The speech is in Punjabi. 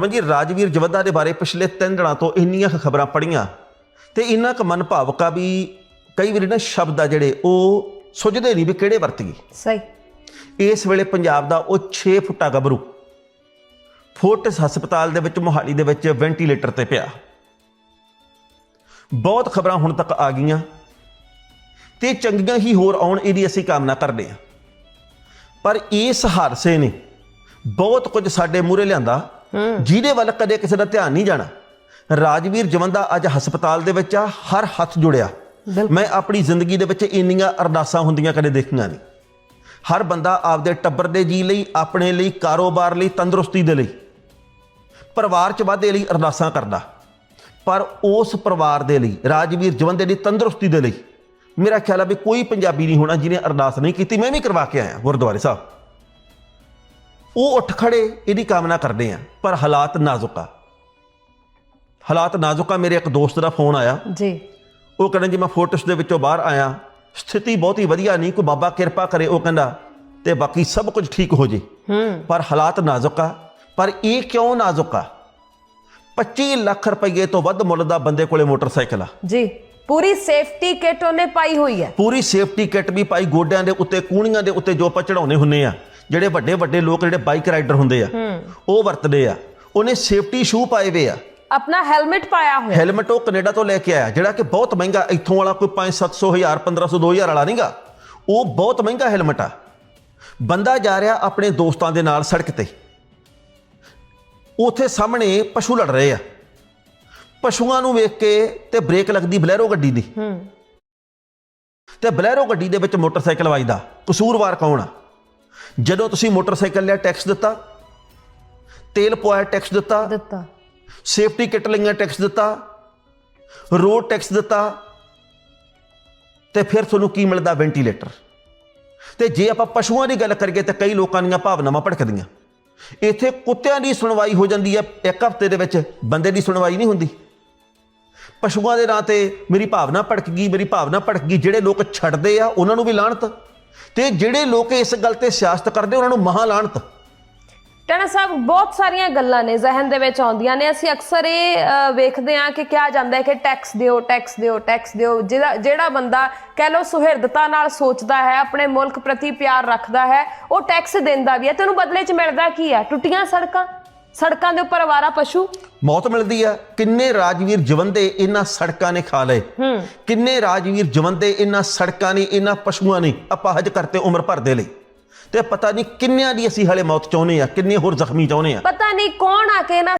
ਮੈਂ ਜੀ ਰਾਜਵੀਰ ਜਵੱਦਾ ਦੇ ਬਾਰੇ ਪਿਛਲੇ ਤਿੰਨ ਦਿਨਾਂ ਤੋਂ ਇੰਨੀਆਂ ਖਬਰਾਂ ਪੜੀਆਂ ਤੇ ਇੰਨਾ ਕੁ ਮਨ ਭਾਵਕਾ ਵੀ ਕਈ ਵਾਰੀ ਨਾ ਸ਼ਬਦ ਆ ਜਿਹੜੇ ਉਹ ਸੁਝਦੇ ਨਹੀਂ ਵੀ ਕਿਹੜੇ ਵਰਤੀਏ ਸਹੀ। ਇਸ ਵੇਲੇ ਪੰਜਾਬ ਦਾ ਉਹ 6 ਫੁੱਟਾ ਗੱਭਰੂ ਫੋਰਟਿਸ ਹਸਪਤਾਲ ਦੇ ਵਿੱਚ ਮੋਹਾਲੀ ਦੇ ਵਿੱਚ ਵੈਂਟੀਲੇਟਰ ਤੇ ਪਿਆ। ਬਹੁਤ ਖਬਰਾਂ ਹੁਣ ਤੱਕ ਆ ਗਈਆਂ ਤੇ ਚੰਗੀਆਂ ਹੀ ਹੋਰ ਆਉਣ ਇਹਦੀ ਅਸੀਂ ਕਾਮਨਾ ਕਰਦੇ ਹਾਂ। ਪਰ ਇਸ ਹਾਦਸੇ ਨੇ ਬਹੁਤ ਕੁਝ ਸਾਡੇ ਮੂਹਰੇ ਲਿਆਂਦਾ। ਜਿਹਦੇ ਵੱਲ ਕਦੇ ਕਿਸੇ ਦਾ ਧਿਆਨ ਨਹੀਂ ਜਾਣਾ। ਰਾਜਵੀਰ ਜਵੰਦਾ ਅੱਜ ਹਸਪਤਾਲ ਦੇ ਵਿੱਚ ਆ ਹਰ ਹੱਥ ਜੁੜਿਆ। ਮੈਂ ਆਪਣੀ ਜ਼ਿੰਦਗੀ ਦੇ ਵਿੱਚ ਇੰਨੀਆਂ ਅਰਦਾਸਾਂ ਹੁੰਦੀਆਂ ਕਦੇ ਦੇਖੀਆਂ ਨਹੀਂ। ਹਰ ਬੰਦਾ ਆਪਦੇ ਟੱਬਰ ਦੇ ਜੀ ਲਈ ਆਪਣੇ ਲਈ ਕਾਰੋਬਾਰ ਲਈ ਤੰਦਰੁਸਤੀ ਦੇ ਲਈ। ਪਰਿਵਾਰ 'ਚ ਵਾਧੇ ਲਈ ਅਰਦਾਸਾਂ ਕਰਦਾ। ਪਰ ਉਸ ਪਰਿਵਾਰ ਦੇ ਲਈ ਰਾਜਵੀਰ ਜਵੰਦੇ ਦੀ ਤੰਦਰੁਸਤੀ ਦੇ ਲਈ ਮੇਰਾ ਖਿਆਲ ਆ ਵੀ ਕੋਈ ਪੰਜਾਬੀ ਨਹੀਂ ਹੋਣਾ ਜਿਹਨੇ ਅਰਦਾਸ ਨਹੀਂ ਕੀਤੀ। ਮੈਂ ਵੀ ਕਰਵਾ ਕੇ ਆਇਆ ਗੁਰਦੁਆਰੇ ਸਾਹਿਬ। ਉਹ ਉੱਠ ਖੜੇ ਇਹਦੀ ਕਾਮਨਾ ਕਰਦੇ ਆ ਪਰ ਹਾਲਾਤ ਨਾਜ਼ੁਕ ਹਾਲਾਤ ਨਾਜ਼ੁਕ ਮੇਰੇ ਇੱਕ ਦੋਸਤ ਦਾ ਫੋਨ ਆਇਆ। ਜੀ। ਉਹ ਕਹਿੰਦਾ ਜੀ ਮੈਂ ਫੋਰਟਿਸ ਦੇ ਵਿੱਚੋਂ ਬਾਹਰ ਆਇਆ। ਸਥਿਤੀ ਬਹੁਤੀ ਵਧੀਆ ਨਹੀਂ ਕੋਈ ਬਾਬਾ ਕਿਰਪਾ ਕਰੇ ਉਹ ਕਹਿੰਦਾ ਤੇ ਬਾਕੀ ਸਭ ਕੁਝ ਠੀਕ ਹੋ ਜੇ। ਹੂੰ। ਪਰ ਹਾਲਾਤ ਨਾਜ਼ੁਕ ਪਰ ਇਹ ਕਿਉਂ ਨਾਜ਼ੁਕ ਆ? 25 ਲੱਖ ਰੁਪਏ ਤੋਂ ਵੱਧ ਮੁੱਲ ਦਾ ਬੰਦੇ ਕੋਲੇ ਮੋਟਰਸਾਈਕਲ ਆ। ਜੀ ਪੂਰੀ ਸੇਫਟੀ ਕਿਟ ਉਹਨੇ ਪਾਈ ਹੋਈ ਹੈ। ਪੂਰੀ ਸੇਫਟੀ ਕਿੱਟ ਵੀ ਪਾਈ ਗੋਡਿਆਂ ਦੇ ਉੱਤੇ ਕੂਣੀਆਂ ਦੇ ਉੱਤੇ ਜੋ ਆਪਾਂ ਚੜਾਉਨੇ ਹੁੰਨੇ ਆ। ਜਿਹੜੇ ਵੱਡੇ ਵੱਡੇ ਲੋਕ ਜਿਹੜੇ ਬਾਈਕ ਰਾਈਡਰ ਹੁੰਦੇ ਆ ਉਹ ਵਰਤਦੇ ਆ। ਉਹਨੇ ਸੇਫਟੀ ਸ਼ੂ ਪਾਏ ਵੇ ਆ। ਆਪਣਾ ਹੈਲਮਟ ਪਾਇਆ ਹੋਇਆ। ਹੈਲਮਟ ਉਹ ਕੈਨੇਡਾ ਤੋਂ ਲੈ ਕੇ ਆਇਆ ਜਿਹੜਾ ਕਿ ਬਹੁਤ ਮਹਿੰਗਾ ਇੱਥੋਂ ਵਾਲਾ ਕੋਈ 5 700 ਹਜ਼ਾਰ 1500 2000 ਵਾਲਾ ਨਹੀਂਗਾ। ਉਹ ਬਹੁਤ ਮਹਿੰਗਾ ਹੈਲਮਟ ਆ। ਬੰਦਾ ਜਾ ਰਿਹਾ ਆਪਣੇ ਦੋਸਤਾਂ ਦੇ ਨਾਲ ਸੜਕ ਤੇ। ਉਥੇ ਸਾਹਮਣੇ ਪਸ਼ੂ ਲੜ ਰਹੇ ਆ। ਪਸ਼ੂਆਂ ਨੂੰ ਵੇਖ ਕੇ ਤੇ ਬ੍ਰੇਕ ਲੱਗਦੀ ਬਲੈਰੋ ਗੱਡੀ ਦੀ। ਹੂੰ। ਤੇ ਬਲੈਰੋ ਗੱਡੀ ਦੇ ਵਿੱਚ ਮੋਟਰਸਾਈਕਲ ਵੱਜਦਾ। ਕਸੂਰਵਾਰ ਕੌਣ ਆ? ਜਦੋਂ ਤੁਸੀਂ ਮੋਟਰਸਾਈਕਲ ਲਿਆ ਟੈਕਸ ਦਿੱਤਾ ਤੇਲ ਪਵਾਇਆ ਟੈਕਸ ਦਿੱਤਾ ਦਿੱਤਾ। ਸੇਫਟੀ ਕਿੱਟ ਲਈਆਂ ਟੈਕਸ ਦਿੱਤਾ ਰੋਡ ਟੈਕਸ ਦਿੱਤਾ ਤੇ ਫਿਰ ਤੁਹਾਨੂੰ ਕੀ ਮਿਲਦਾ? ਵੈਂਟੀਲੇਟਰ। ਤੇ ਜੇ ਆਪਾਂ ਪਸ਼ੂਆਂ ਦੀ ਗੱਲ ਕਰੀਏ ਤਾਂ ਕਈ ਲੋਕਾਂ ਦੀਆਂ ਭਾਵਨਾਵਾਂ ਭੜਕਦੀਆਂ। ਇੱਥੇ ਕੁੱਤਿਆਂ ਦੀ ਸੁਣਵਾਈ ਹੋ ਜਾਂਦੀ ਹੈ ਇੱਕ ਹਫ਼ਤੇ ਦੇ ਵਿੱਚ ਬੰਦੇ ਦੀ ਸੁਣਵਾਈ ਨਹੀਂ ਹੁੰਦੀ। ਪਸ਼ੂਆਂ ਦੇ ਨਾਂ ਤੇ ਮੇਰੀ ਭਾਵਨਾ ਭੜਕ ਗਈ ਮੇਰੀ ਭਾਵਨਾ ਭੜਕ ਗਈ ਜਿਹੜੇ ਲੋਕ ਛੱਡਦੇ ਆ ਉਹਨਾਂ ਨੂੰ ਵੀ ਲਾਹਣਤ ਤੇ ਜਿਹੜੇ ਲੋਕ ਇਸ ਗੱਲ ਤੇ ਸਿਆਸਤ ਕਰਦੇ, ਉਹਨਾਂ ਨੂੰ ਮਹਾ ਲਾਹਣਤ ਟਣਾ ਸਾਹਿਬ, ਬਹੁਤ ਸਾਰੀਆਂ ਗੱਲਾਂ ਨੇ ਜ਼ਿਹਨ ਦੇ ਵਿੱਚ ਆਉਂਦੀਆਂ ਨੇ। ਅਸੀਂ ਅਕਸਰ ਇਹ ਵੇਖਦੇ ਹਾਂ ਕਿ ਕਿਹਾ ਜਾਂਦਾ ਹੈ ਕਿ ਟੈਕਸ ਦਿਓ ਟੈਕਸ ਦਿਓ ਟੈਕਸ ਦਿਓ। ਜਿਹੜਾ ਜਿਹੜਾ ਬੰਦਾ ਕਹਿ ਲਓ ਸੁਹਿਰਦਤਾ ਨਾਲ ਸੋਚਦਾ ਹੈ, ਆਪਣੇ ਮੁਲਕ ਪ੍ਰਤੀ ਪਿਆਰ ਰੱਖਦਾ ਹੈ, ਉਹ ਟੈਕਸ ਦਿੰਦਾ ਵੀ ਹੈ। ਤੇ ਉਹਨੂੰ ਬਦਲੇ 'ਚ ਮਿਲਦਾ ਕੀ ਹੈ? ਟੁੱਟੀਆਂ ਸੜਕਾਂ। ਸੜਕਾਂ ਦੇ ਉੱਪਰ ਆਵਾਰਾ ਪਸ਼ੂ? ਮੌਤ ਮਿਲਦੀ ਆ। ਕਿੰਨੇ ਰਾਜਵੀਰ ਜਵੰਦੇ ਇਹਨਾਂ ਸੜਕਾਂ ਨੇ ਖਾ ਲਏ? ਕਿੰਨੇ ਰਾਜਵੀਰ ਜਵੰਦੇ ਇਹਨਾਂ ਸੜਕਾਂ ਨੇ ਇਹਨਾਂ ਪਸ਼ੂਆਂ ਨੇ ਅਪਾਹਜ ਕਰਤੇ ਉਮਰ ਭਰ ਦੇ ਲਈ? ਤੇ ਪਤਾ ਨਹੀਂ ਕਿੰਨਿਆਂ ਦੀ ਅਸੀਂ ਹਲੇ ਮੌਤ ਚਾਹੁੰਦੇ ਆ ਕਿੰਨੇ ਹੋਰ ਜ਼ਖਮੀ ਚਾਹੁੰਦੇ ਆ? ਪਤਾ ਨਹੀਂ ਕੌਣ ਆ ਕੇ ਇਹਨਾਂ